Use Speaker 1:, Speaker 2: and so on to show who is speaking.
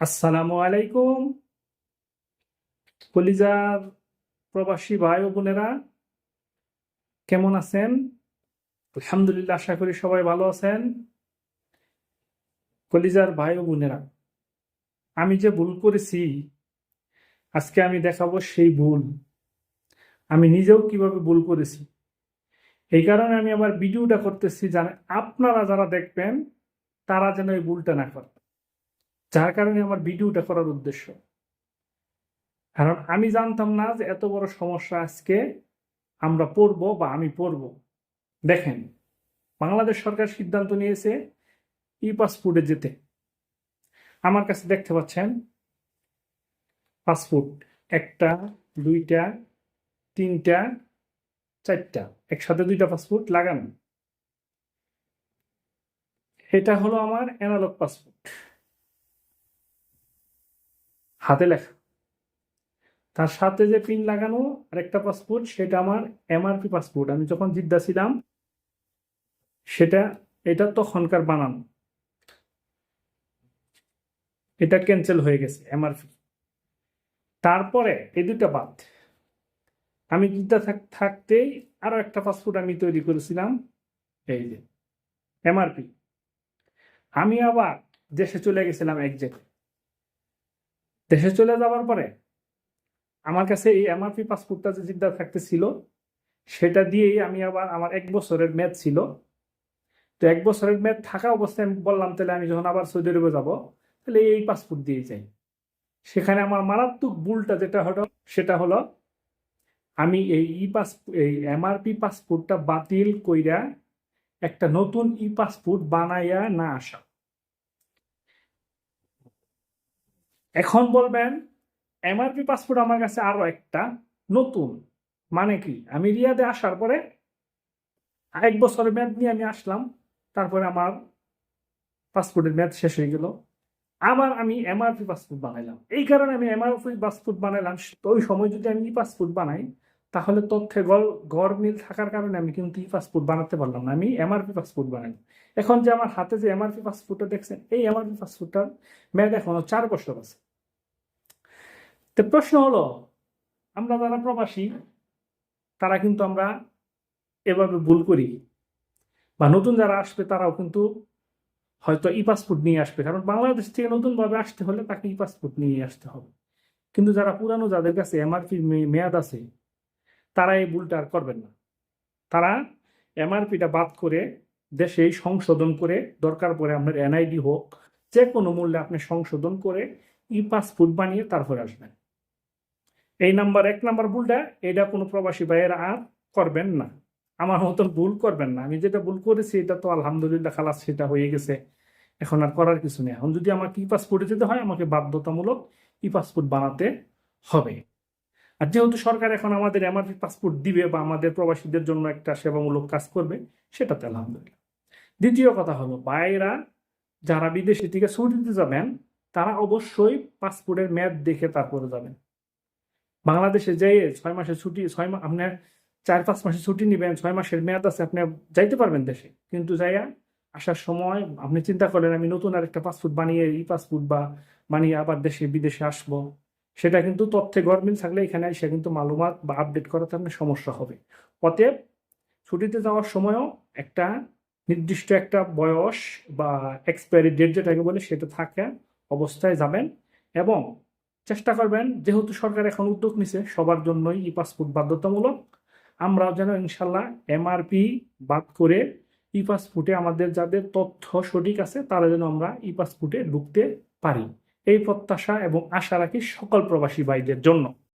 Speaker 1: আসসালামু আলাইকুম। কলিজার প্রবাসী ভাই ও বোনেরা, কেমন আছেন? আলহামদুলিল্লাহ, আশা করি সবাই ভালো আছেন। কলিজার ভাই ও বোনেরা, আমি যে ভুল করেছি, আজকে আমি দেখাবো সেই ভুল। আমি নিজেও কীভাবে ভুল করেছি। এই কারণে আমি আমার ভিডিওটা করতেছি জানে আপনারা যারা দেখবেন, তারা যেন এই ভুলটা না করে। যার কারণে আমার ভিডিওটা করার উদ্দেশ্য। কারণ আমি জানতাম না যে এত বড় সমস্যা আজকে আমরা পড়ব বা আমি পড়ব। দেখেন, বাংলাদেশ সরকার সিদ্ধান্ত নিয়েছে ই পাসপোর্টে যেতে। আমার কাছে দেখতে পাচ্ছেন, পাসপোর্ট একটা, দুইটা, তিনটা, চারটা, একসাথে দুইটা পাসপোর্ট লাগানো। এটা হলো আমার অ্যানালগ পাসপোর্ট। হাতে লেখা। তার সাথে যে পিন লাগানো, আরেকটা পাসপোর্ট সেটা আমার এমআরপি পাসপোর্ট আমি যখন জিদ্দা ছিলাম, সেটা, এটা তখনকার বানানো। এটা ক্যান্সেল হয়ে গেছে এমআরপি তারপরে এই দুটা বাদ। আমি জিদ্দা থাক- থাকতেই আরও একটা পাসপোর্ট আমি তৈরি করেছিলাম, এই যে এমআরপি আমি আবার দেশে চলে গেছিলাম এক জায়গায়। দেশে চলে যাওয়ার পরে আমার কাছে এই এমআরপি পাসপোর্টটা যে জিদ্দা থাকতে ছিল, সেটা দিয়েই আমি আবার আমার এক বছরের ম্যাচ ছিল। তো এক বছরের ম্যাচ থাকা অবস্থায় আমি বললাম, তাহলে আমি যখন আবার সৌদি আরবে যাব, তাহলে এই পাসপোর্ট দিয়ে যাই। সেখানে আমার মারাত্মক ভুলটা যেটা হলো, সেটা হলো আমি এই ই পাস, এই এমআরপি পাসপোর্টটা বাতিল কইরা একটা নতুন ই পাসপোর্ট বানাইয়া না আসা। এখন বলবেন এমআরপি পাসপোর্ট আমার কাছে আরও একটা, নতুন। মানে কি? আমি রিয়াদে আসার পরে এক বছরের মেয়াদ নিয়ে আমি আসলাম, তারপরে আমার পাসপোর্টের মেয়াদ শেষ হয়ে গেল। আবার আমি এমআরপি পাসপোর্ট বানাইলাম। এই কারণে আমি এমআরপি পাসপোর্ট বানাইলাম। ওই সময় যদি আমি ই পাসপোর্ট বানাই, তাহলে তথ্যে গড় মিল থাকার কারণে আমি কিন্তু ই পাসপোর্ট বানাতে পারলাম না। আমি এমআরপি পাসপোর্ট বানাই এখন যে আমার হাতে যে এমআরপি পাসপোর্টটা দেখছেন, এই এমআরপি পাসপোর্টটার মেয়াদ এখনও চার বছর আছে। তো প্রশ্ন হলো, আমরা যারা প্রবাসী, তারা কিন্তু আমরা এভাবে ভুল করি। বা নতুন যারা আসবে, তারাও কিন্তু হয়তো ই পাসপোর্ট নিয়ে আসবে। কারণ বাংলাদেশ থেকে নতুনভাবে আসতে হলে তাকে ই পাসপোর্ট নিয়ে আসতে হবে। কিন্তু যারা পুরানো যাদের কাছে এমআরপি মেয়াদ আছে, তারা এই ভুলটা আর করবেন না। তারা এমআরপিটা বাদ করে দেশেই সংশোধন করে, দরকার পড়ে আপনার এনআইডি হোক যে কোনো মূল্যে আপনি সংশোধন করে ই পাসপোর্ট বানিয়ে তারপরে আসবেন। এই নাম্বার, এক নাম্বার ভুলটা, এটা কোনো প্রবাসী ভাইয়েরা আর করবেন না। আমার মতন ভুল করবেন না। আমি যেটা ভুল করেছি, এটা তো আলহামদুলিল্লাহ খালাস, সেটা হয়ে গেছে। এখন আর করার কিছু নেই। এখন যদি আমাকে ই পাসপোর্টে যেতে হয়, আমাকে বাধ্যতামূলক ই পাসপোর্ট বানাতে হবে। আর যেহেতু সরকার এখন আমাদের এমআরপি পাসপোর্ট দিবে বা আমাদের প্রবাসীদের জন্য একটা সেবামূলক কাজ করবে, সেটাতে আলহামদুলিল্লাহ। দ্বিতীয় কথা হলো, ভাইয়েরা যারা বিদেশি থেকে ছুটিতে যাবেন, তারা অবশ্যই পাসপোর্টের মেয়াদ দেখে তারপরে যাবেন। বাংলাদেশে যেয়ে ছয় মাসের ছুটি, ছয় মাস আপনার চার পাঁচ মাসের ছুটি নেবেন, ছয় মাসের মেয়াদ আছে, আপনি যাইতে পারবেন দেশে। কিন্তু যাইয়া আসার সময় আপনি চিন্তা করেন, আমি নতুন আরেকটা পাসপোর্ট বানিয়ে ই পাসপোর্ট বা বানিয়ে আবার দেশে, বিদেশে আসব। সেটা কিন্তু তথ্যে গরমিল থাকলে এখানে এসে কিন্তু মালুমাত বা আপডেট করাতে আপনার সমস্যা হবে। অতএব ছুটিতে যাওয়ার সময়ও একটা নির্দিষ্ট একটা বয়স বা এক্সপায়ারি ডেট যেটাকে বলে, সেটা থাকা অবস্থায় যাবেন এবং চেষ্টা করবেন, যেহেতু সরকার এখন উদ্যোগ নিছে, সবার জন্যই ই পাসপোর্ট বাধ্যতামূলক। আমরা যেন ইনশাল্লাহ এমআরপি বাদ করে ই পাসপোর্টে আমাদের যাদের তথ্য সঠিক আছে, তারা যেন আমরা ই পাসপোর্টে ঢুকতে পারি। এই প্রত্যাশা এবং আশা রাখি সকল প্রবাসী ভাইদের জন্য।